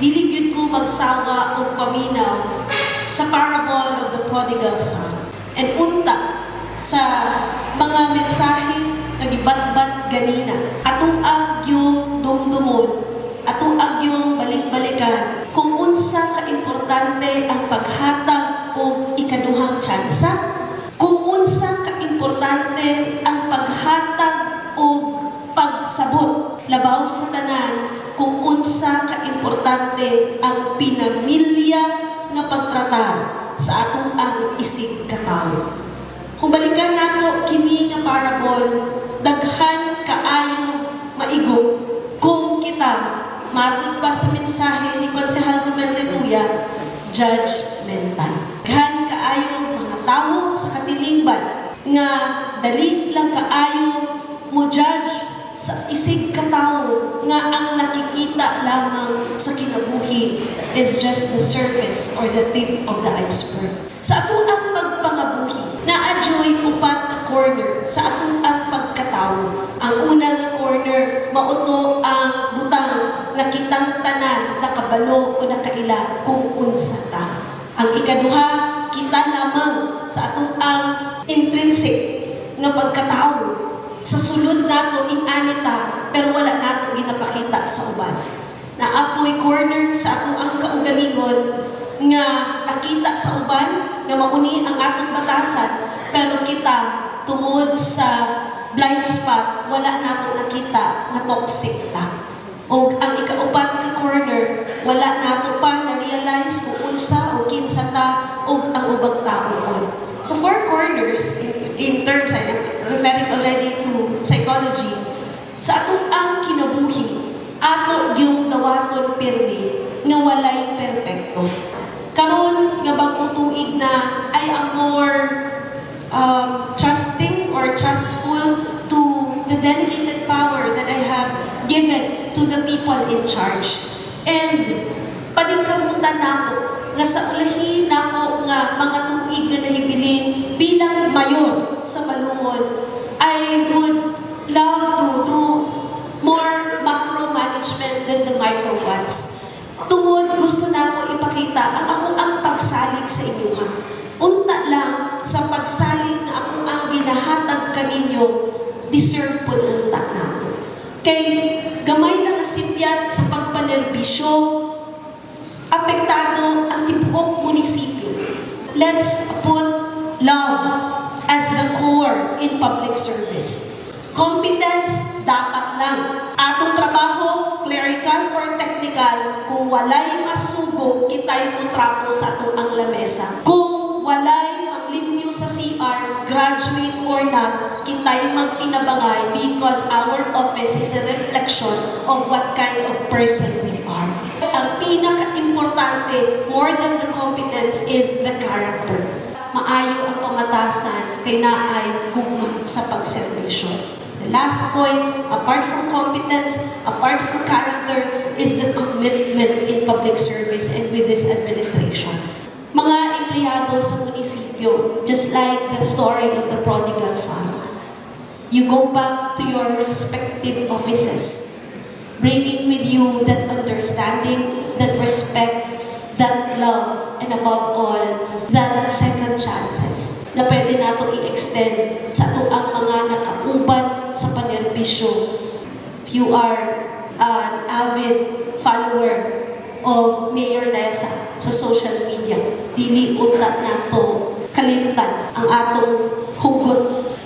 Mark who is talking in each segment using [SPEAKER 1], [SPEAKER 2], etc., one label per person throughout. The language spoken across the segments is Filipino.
[SPEAKER 1] Dili gyud ko magsawa o paminaw sa parable of the prodigal son. And unta sa mga mensahe nga gibatbat ganina. Atong yung dumdumon, atong yung balik-balikan kung unsa ka importante ang paghatag o ikaduhang tsansa, kung unsa ka importante ang paghatag o pagsabot labaw sa tanan kung unsa ka importante ang pinamilya nga pagtratar sa atong ang isig katawo. Kung balikan nato kini nga parable, daghan kaayo maigong kung kita matod pa sa mensahe ni Konsehal Romel Letuya, judgmental. Daghan kaayo mga tawo sa katilingban nga dali lang kaayo mo judge sa isig katawo nga ang nakikita lamang sa kinabuhi is just the surface or the tip of the iceberg. Sa atong ang pagpangabuhi, na-adjoy upat ka corner sa atong ang pagkatawo. Ang una nga corner, mauto ang butang nakitang tanan, nakabalo o nakaila kung unsa ta. Ang ikaduha, kita lamang sa atong ang intrinsic nga pagkatawo sa sulod nato inanita pero wala nato ginapakita sa uban. Naapoy corner sa atong ang kaugalingon nga nakita sa uban nga mauni ang atong batasan pero kita tungod sa blind spot wala nato nakita nga toxic ta. O ang ikaupat ka corner wala nato pa na realize kung unsa o kinsa ta o ang ubang tao kon. So four corners in, in terms I'm referring already to psychology sa atong ang kinabuhi ato yung dawaton pirmi nga walay perpekto. Karon nga bagong na I am more um, trusting or trustful to the delegated power that I have given to the people in charge. And paningkamutan nako nga sa ulahi nako nga mga tuig nga nahibilin bilang mayor sa Balungon, I would love the micro ones. Tungod gusto na ako ipakita ang ako ang pagsalig sa inyuha. Unta lang sa pagsalig na ako ang ginahatag kaninyo, deserve po unta nato. Kay gamay na nasipyat sa pagpanerbisyo, apektado ang tibuok munisipyo. Let's put love as the core in public service. Competence, dapat lang. Atong trabaho, clerical or technical, kung walay masugo, kita'y mutrapo sa atong ang lamesa. Kung walay maglimpyo sa CR, graduate or not, kita'y magpinabangay because our office is a reflection of what kind of person we are. Ang pinaka-importante, more than the competence, is the character. Maayo ang pamatasan kay naay gugma sa pagservisyo. Last point, apart from competence, apart from character, is the commitment in public service and with this administration. Mga empleyado sa munisipyo, just like the story of the prodigal son, you go back to your respective offices, bringing with you that understanding, that respect, that love, and above all, that second chances na pwede nato i-extend sa ato ang mga panerbisyo. If you are an avid follower of Mayor Desa sa social media, dili unta nato kalimtan ang atong hugot.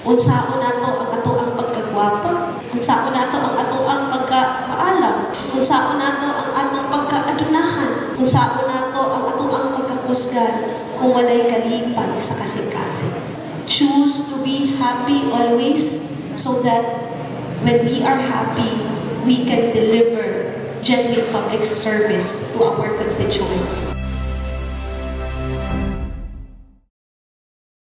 [SPEAKER 1] Unsaon nato ang ato ang pagkagwapa, unsaon nato ang ato ang pagkaalam, unsaon nato ang atong pagkaadunahan, unsaon nato ang ato ang pagkakusgan kung walay kalipay sa kasing-kasing. Choose to be happy always so that when we are happy, we can deliver genuine public service to our constituents.